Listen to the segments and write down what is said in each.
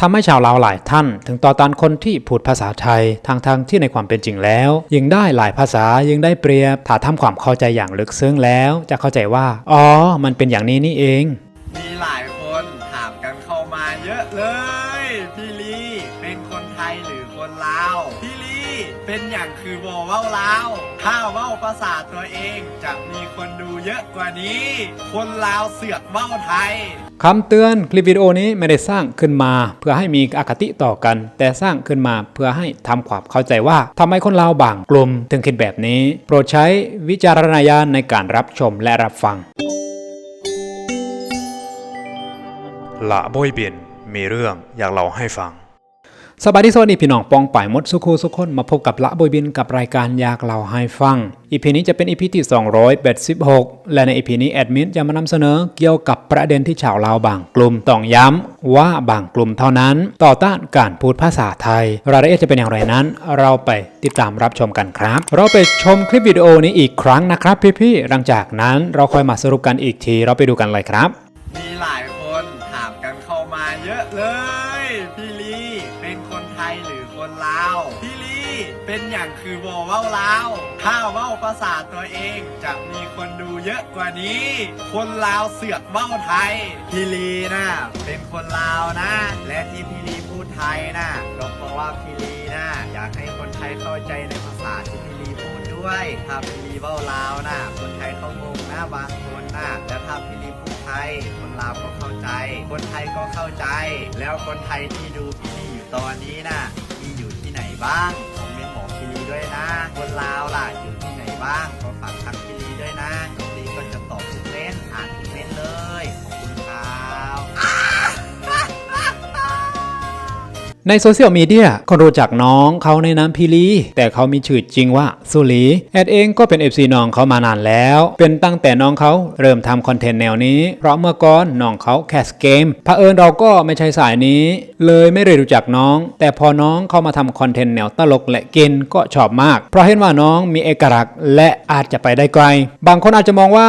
ทำให้ชาวลาวหลายท่าน ถึงต่อต้านคนที่พูดภาษาไทยทางทางที่ในความเป็นจริงแล้ว ยิ่งได้หลายภาษายิ่งได้เปรียบถ้าทำความเข้าใจอย่างลึกซึ้งแล้ว จะเข้าใจว่า อ๋อ มันเป็นอย่างนี้นี่เอง มีหลายคนถามกันเข้ามาเยอะเลย พี่ลีเป็นคนไทยหรือคนลาวพี่ลีเป็นอย่างคือวอเว้าลาวถ้าเว้าภาษาตัวเองจะมีคนดูเยอะกว่านี้ คนลาวเสือกเว้าไทย คำเตือนคลิปวิดีโอนี้ไม่ได้สร้างขึ้นมา เพื่อให้มีอคติต่อกัน แต่สร้างขึ้นมาเพื่อให้ทำความเข้าใจว่าทำไมคนลาวบางกลุ่มถึงคิดแบบนี้ โปรดใช้วิจารณญาณในการรับชมและรับฟังละบอยเบียนมีเรื่องอยากเล่าให้ฟัง สบายดีสวัสดีพี่น้องปองป่ายมดสุคูสุคนมาพบกับละบอยบินกับรายการอยากเล่าให้ฟังอีพีนี้จะเป็นอีพีที่ 286 และในอีพีนี้แอดมินจะมานำเสนอเกี่ยวกับประเด็นที่ชาวลาวบางกลุ่มต้องย้ำว่าบางกลุ่มเท่านั้น ต่อต้านการพูดภาษาไทย รายละเอียดจะเป็นอย่างไรนั้น เราไปติดตามรับชมกันครับ เราไปชมคลิปวิดีโอนี้อีกครั้งนะครับพี่ๆหลังจากนั้นเราค่อยมาสรุปกันอีกทีเราไปดูกันเลยครับมีหลาย เป็นอย่างคือวอเว้าลาวถ้าเว้าภาษาตัวเองจะมีคนดูเยอะกว่านี้ คนลาวเสือกเว้าไทยพี่ลีนะ เป็นคนลาวนะ และที่พี่ลีพูดไทยนะก็เพราะว่าพี่ลีนะอยากให้คนไทยเข้าใจในภาษาที่พี่ลีพูดด้วยถ้าพี่ลีเว้าลาวนะคนไทยเขางงนะบางคนนะแล้วถ้าพี่ลีพูดไทย คนลาวก็เข้าใจ คนไทยก็เข้าใจ แล้วคนไทยที่ดูพี่ลีอยู่ตอนนี้นะมีอยู่ที่ไหนบ้าง ลาวล่ะอยู่ที่ไหนบ้างขอฝากทักที่ ในโซเชียลมีเดียคนรู้จักน้องเขาในนามพีลีแต่เขามีชื่อจริงว่าสุลีแอดเองก็เป็น FC น้องเขามานานแล้ว เป็นตั้งแต่น้องเขาเริ่มทำคอนเทนต์แนวนี้ เพราะเมื่อก่อนน้องเขาแคสเกมเผอิญเราก็ไม่ใช่สายนี้ เลยไม่ได้รู้จักน้อง แต่พอน้องเขามาทำคอนเทนต์แนวตลกและกินก็ชอบมาก เพราะเห็นว่าน้องมีเอกลักษณ์และอาจจะไปได้ไกล บางคนอาจจะมองว่า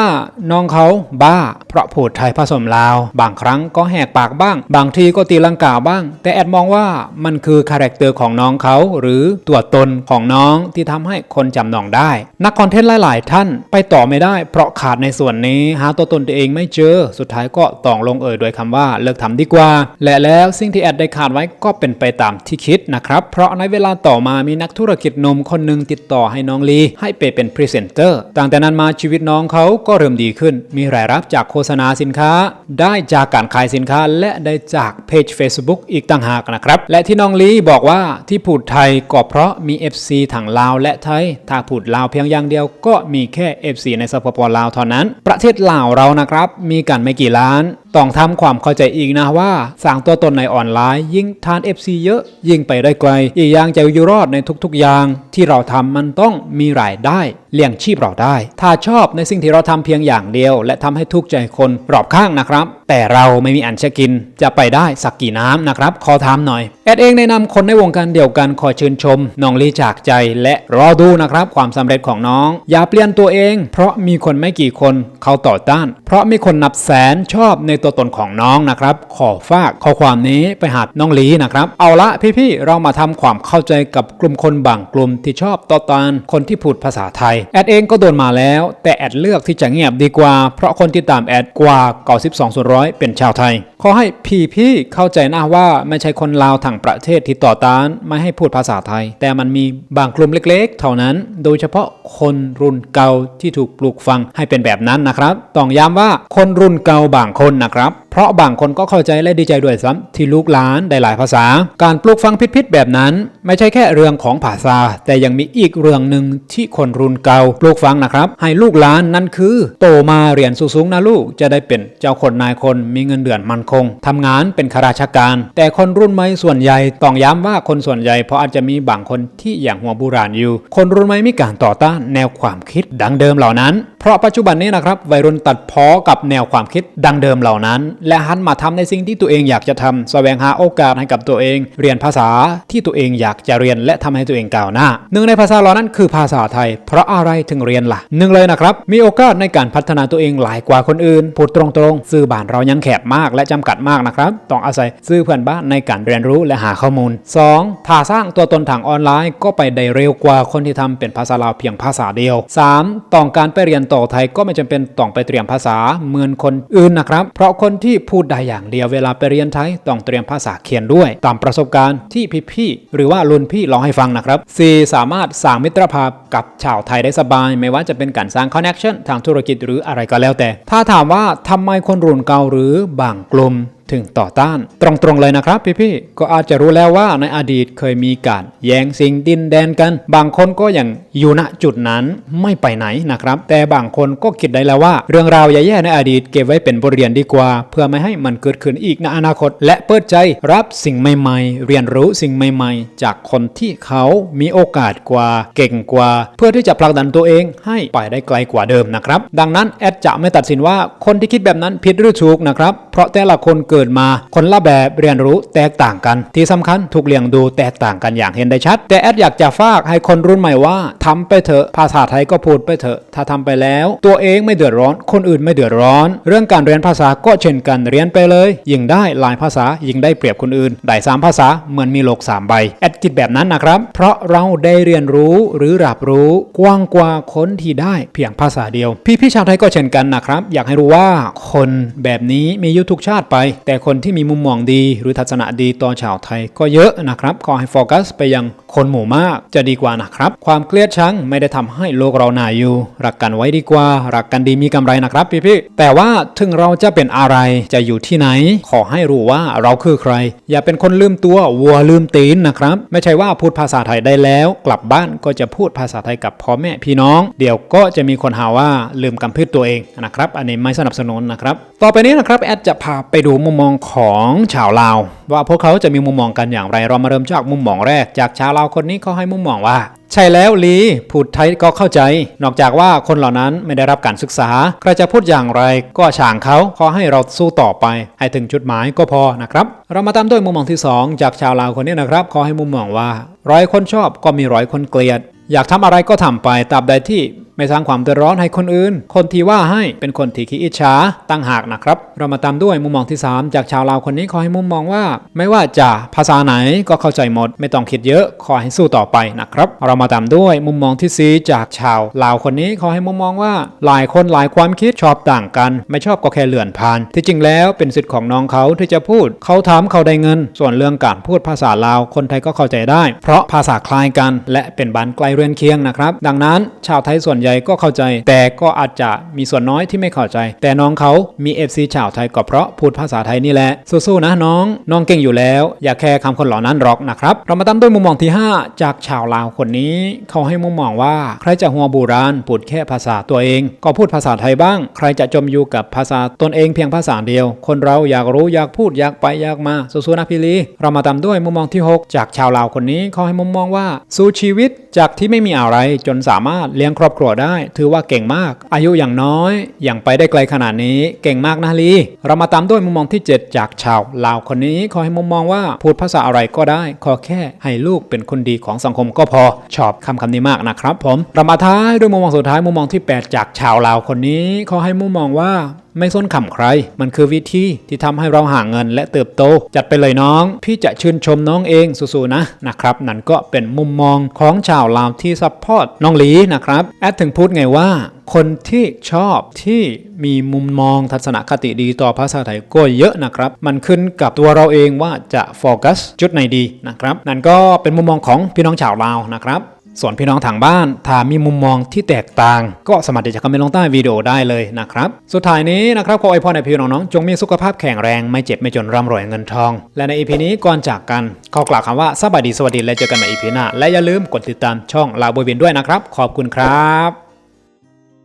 น้องเขาบ้า เพราะพูดไทยผสมลาว บางครั้งก็แหกปากบ้าง บางทีก็ตีลังกาบ้าง แต่แอดมองว่ามันคือคาแรคเตอร์ของน้องเขา หรือตัวตนของน้องที่ทำให้คนจำน้องได้ นักคอนเทนต์หลาย ๆ ท่านไปต่อไม่ได้ เพราะขาดในส่วนนี้หาตัวตนตัวเองไม่เจอ สุดท้ายก็ต้องลงเอ่ยโดยคำว่าเลิกทำดีกว่า และแล้วสิ่งที่แอดได้ขาดไว้ก็เป็นไปตามที่คิดนะครับ เพราะในเวลาต่อมามีนักธุรกิจนมคนหนึ่งติดต่อให้น้องลี ให้ไปเป็นพรีเซนเตอร์ตั้งแต่นั้นมาชีวิตน้องเขาก็เริ่มดีขึ้น มีรายรับจากโฆษณาสินค้า ได้จากการขายสินค้าและได้จากเพจ Facebook อีกต่างหากนะครับและและที่น้องลีบอกว่าที่พูดไทยก็เพราะมี FC ถังลาวและไทย ถ้าพูดลาวเพียงอย่างเดียวก็มีแค่ FC ในสปปลาวเท่านั้น ประเทศลาวเรานะครับ มีกันไม่กี่ล้านต้องทำความเข้าใจอีกนะว่าสร้างตัวตนในออนไลน์ ยิ่งทาน FC เยอะยิ่งไปได้ไกล อีกอย่างจะอยู่รอดในทุกๆอย่าง ที่เราทำมันต้องมีรายได้เลี้ยงชีพเราได้ ถ้าชอบในสิ่งที่เราทำเพียงอย่างเดียว และทำให้ทุกใจคนรอบข้างนะครับ แต่เราไม่มีอันจะกิน จะไปได้สักกี่น้ำนะครับขอถามหน่อยแอดเองแนะนำคนในวงการเดียวกันขอชื่นชมน้องลีจากใจและรอดูนะครับความสำเร็จของน้อง อย่าเปลี่ยนตัวเอง เพราะมีคนไม่กี่คนเขาต่อต้าน เพราะมีคนนับแสนชอบในตัวตนของน้องนะครับ ขอฝากข้อความนี้ไปหาน้องลีนะครับ เอาละพี่ๆ เรามาทำความเข้าใจกับกลุ่มคนบางกลุ่มที่ชอบต่อต้านคนที่พูดภาษาไทย แอดเองก็โดนมาแล้ว แต่แอดเลือกที่จะเงียบดีกว่า เพราะคนที่ตามแอดกว่า92ส่วนร้อยเป็นชาวไทย ขอให้พี่ๆ เข้าใจนะว่าไม่ใช่คนลาวทั้งประเทศที่ต่อต้านไม่ให้พูดภาษาไทย แต่มันมีบางกลุ่มเล็ก ๆ เท่านั้น โดยเฉพาะคนรุ่นเก่าที่ถูกปลูกฝังให้เป็นแบบนั้นนะครับ ต้องย้ำว่าคนรุ่นเก่าบางคนนะครับเพราะบางคนก็เข้าใจและดีใจด้วยซ้ำที่ลูกหลานได้หลายภาษา การปลูกฝังผิดๆแบบนั้น ไม่ใช่แค่เรื่องของภาษา แต่ยังมีอีกเรื่องหนึ่งที่คนรุ่นเก่าปลูกฝังนะครับ ให้ลูกหลานนั่นคือ โตมาเรียนสูงๆนะลูกจะได้เป็นเจ้าคนนายคนมีเงินเดือนมั่นคงทำงานเป็นข้าราชการ แต่คนรุ่นใหม่ส่วนใหญ่ต้องย้ำว่าคนส่วนใหญ่เพราะอาจจะมีบางคนที่อย่างหัวโบูราณอยู่ คนรุ่นใหม่มีการต่อต้านแนวความคิดดังเดิมเหล่านั้น เพราะปัจจุบันนี้นะครับวัยรุ่นตัดพ้อกับแนวความคิดดังเดิมเหล่านั้นและหันมาทำในสิ่งที่ตัวเองอยากจะทำแสวงหาโอกาสให้กับตัวเอง เรียนภาษาที่ตัวเองอยากจะเรียนและทำให้ตัวเองก้าวหน้า หนึ่งในภาษาเหล่านั้นคือภาษาไทย เพราะอะไรถึงเรียนล่ะหนึ่งเลยนะครับ มีโอกาสในการพัฒนาตัวเองหลายกว่าคนอื่น พูดตรงๆ สื่อบ้านเรายังแคบมากและจำกัดมากนะครับ ต้องอาศัยซื้อเพื่อนบ้านในการเรียนรู้และหาข้อมูล 2. ถ้าสร้างตัวตนทางออนไลน์ก็ไปได้เร็วกว่าคนที่ทำเป็นภาษาลาวเพียงภาษาเดียว 3. ต้องการไปเรียนต่อไทยก็ไม่จำเป็นต้องไปเตรียมภาษาเหมือนคนอื่นนะครับ เพราะคนที่พูดได้อย่างเดียวเวลาไปเรียนไทยต้องเตรียมภาษาเขียนด้วย ตามประสบการณ์ที่พี่ๆหรือว่ารุ่นพี่ลองให้ฟังนะครับ 4. สามารถสร้างมิตรภาพกับชาวไทยได้สบาย ไม่ว่าจะเป็นการสร้างคอนเนคชั่นทางธุรกิจหรืออะไรก็แล้วแต่ ถ้าถามว่าทำไมคนรุ่นเก่าหรือบางกลุ่ม ถึงต่อต้าน ตรงๆเลยนะครับพี่ๆก็อาจจะรู้แล้วว่าในอดีตเคยมีการแย่งสิ่งดินแดนกัน บางคนก็ยังอยู่ณจุดนั้นไม่ไปไหนนะครับ แต่บางคนก็คิดได้แล้วว่า เรื่องราวแย่ๆในอดีตเก็บไว้เป็นบทเรียนดีกว่า เพื่อไม่ให้มันเกิดขึ้นอีกในอนาคต และเปิดใจรับสิ่งใหม่ๆ เรียนรู้สิ่งใหม่ ๆ จากคนที่เขามีโอกาสกว่า เก่งกว่า เพื่อที่จะผลักดันตัวเองให้ไปได้ไกลกว่าเดิมนะครับ ดังนั้นแอดจะไม่ตัดสินว่าคนที่คิดแบบนั้นผิดหรือถูกนะครับ เพราะแต่ละคนเกิดมาคนละแบบเรียนรู้แตกต่างกัน ที่สำคัญถูกเลี้ยงดูแตกต่างกันอย่างเห็นได้ชัด แต่แอดอยากจะฝากให้คนรุ่นใหม่ว่าทำไปเถอะภาษาไทยก็พูดไปเถอะ ถ้าทำไปแล้ว ตัวเองไม่เดือดร้อน คนอื่นไม่เดือดร้อน เรื่องการเรียนภาษาก็เช่นกันเรียนไปเลย ยิ่งได้หลายภาษายิ่งได้เปรียบคนอื่น ได้สามภาษาเหมือนมีโลกสามใบแอดคิดแบบนั้นนะครับ เพราะเราได้เรียนรู้หรือรับรู้กว้างกว่าคนที่ได้เพียงภาษาเดียว พี่พี่ชาวไทยก็เช่นกันนะครับ อยากให้รู้ว่าคนแบบนี้มียุทุกชาติไปแต่คนที่มีมุมมองดีหรือทัศนะดีต่อชาวไทยก็เยอะนะครับ ขอให้โฟกัสไปยังคนหมู่มากจะดีกว่านะครับ ความเกลียดชังไม่ได้ทำให้โลกเราหนาอยู่ รักกันไว้ดีกว่า รักกันดีมีกำไรนะครับพี่พี่ๆแต่ว่าถึงเราจะเป็นอะไรจะอยู่ที่ไหน ขอให้รู้ว่าเราคือใคร อย่าเป็นคนลืมตัววัวลืมตีนนะครับ ไม่ใช่ว่าพูดภาษาไทยได้แล้ว กลับบ้านก็จะพูดภาษาไทยกับพ่อแม่พี่น้อง เดี๋ยวก็จะมีคนหาว่าลืมกำพืชตัวเองนะครับ อันนี้ไม่สนับสนุนนะครับ ต่อไปนี้นะครับแอดจะพาไปดูมุมมองของชาวลาว ว่าพวกเขาจะมีมุมมองกันอย่างไรเรามาเริ่มจากมุมมองแรกจากชาวลาวคนนี้เขาให้มุมมองว่า ใช่แล้วลีพูดไทยก็เข้าใจ นอกจากว่าคนเหล่านั้นไม่ได้รับการศึกษา ใครจะพูดอย่างไรก็ช่างเขาขอให้เราสู้ต่อไป ให้ถึงจุดหมายก็พอนะครับ เรามาตามด้วยมุมมองที่ 2 จากชาวลาวคนนี้นะครับขอให้มุมมองว่าร้อยคนชอบก็มีร้อยคนเกลียด อยากทำอะไรก็ทำไปตราบใดที่ ไม่สร้างความเดือดร้อนให้คนอื่น คนที่ว่าให้เป็นคนที่ขี้อิจฉาตั้งหากนะครับ เรามาตามด้วยมุมมองที่ 3 จากชาวลาวคนนี้ขอให้มุมมองว่า ไม่ว่าจะภาษาไหนก็เข้าใจหมด ไม่ต้องคิดเยอะขอให้สู้ต่อไปนะครับ เรามาตามด้วยมุมมองที่ 4 จากชาวลาวคนนี้ขอให้มุมมองว่า หลายคนหลายความคิดชอบต่างกัน ไม่ชอบก็แค่เลื่อนผ่าน ที่จริงแล้วเป็นสิทธิ์ของน้องเขาที่จะพูด เขาถามเขาได้เงิน ส่วนเรื่องการพูดภาษาลาวคนไทยก็เข้าใจได้ เพราะภาษาคล้ายกัน และเป็นบ้านไกลเรือนเคียงนะครับ ดังนั้นชาวไทยส่วนใหญ่ก็เข้าใจ แต่ก็อาจจะมีส่วนน้อยที่ไม่เข้าใจ แต่น้องเขามี FC ชาวไทยก็เพราะพูดภาษาไทยนี่แหละสู้ๆนะน้อง น้องเก่งอยู่แล้ว อย่าแค่คำคนเหล่านั้นหรอกนะครับ เรามาตามด้วยมุมมองที่ 5 จากชาวลาวคนนี้ เขาให้มุมมองว่า ใครจะหัวโบราณพูดแค่ภาษาตัวเอง ก็พูดภาษาไทยบ้าง ใครจะจมอยู่กับภาษาตนเองเพียงภาษาเดียว คนเราอยากรู้อยากพูดอยากไปอยากมาสู้ๆนะพี่ลีเรามาตามด้วยมุมมองที่ 6 จากชาวลาวคนนี้เขาให้มุมมองว่าสู้ชีวิต จากที่ไม่มีอะไรจนสามารถเลี้ยงครอบครัวได้ ถือว่าเก่งมาก อายุอย่างน้อยอย่างไปได้ไกลขนาดนี้ เก่งมากนะลีเรามาตามด้วยมุมมองที่ 7 จากชาวลาวคนนี้ขาให้มุมมองว่าพูดภาษาอะไรก็ได้ ขอแค่ให้ลูกเป็นคนดีของสังคมก็พอ ชอบคำคำนี้มากนะครับ ผมเรามาท้ายด้วยมุมมองสุดท้ายมุมมองที่ 8 จากชาวลาวคนนี้เขาให้มุมมองว่า ไม่ส้นขำใคร มันคือวิธีที่ทำให้เราหาเงินและเติบโต จัดไปเลยน้อง พี่จะชื่นชมน้องเองสู้ๆนะนะครับ นั่นก็เป็นมุมมองของชาวลาวที่ซัพพอร์ตน้องหลีนะครับ แอดถึงพูดไงว่าคนที่ชอบที่มีมุมมองทัศนคติดีต่อภาษาไทยก็เยอะนะครับ มันขึ้นกับตัวเราเองว่าจะโฟกัสจุดไหนดีนะครับ นั่นก็เป็นมุมมองของพี่น้องชาวลาวนะครับ ส่วนพี่น้องทางบ้านถ้ามีมุมมองที่แตกต่าง ก็สามารถที่จะคอมเมนต์ลงใต้วิดีโอได้เลยนะครับ สุดท้ายนี้นะครับขออวยพรให้พี่น้องๆจงมีสุขภาพแข็งแรงไม่เจ็บไม่จนร่ำรวยเงินทอง และในอีพีนี้ก่อนจากกันขอกล่าวคำว่าสวัสดีสวัสดีและเจอกันใหม่อีพีหน้าและอย่าลืมกดติดตามช่องลาบวินด้วยนะครับ ขอบคุณครับ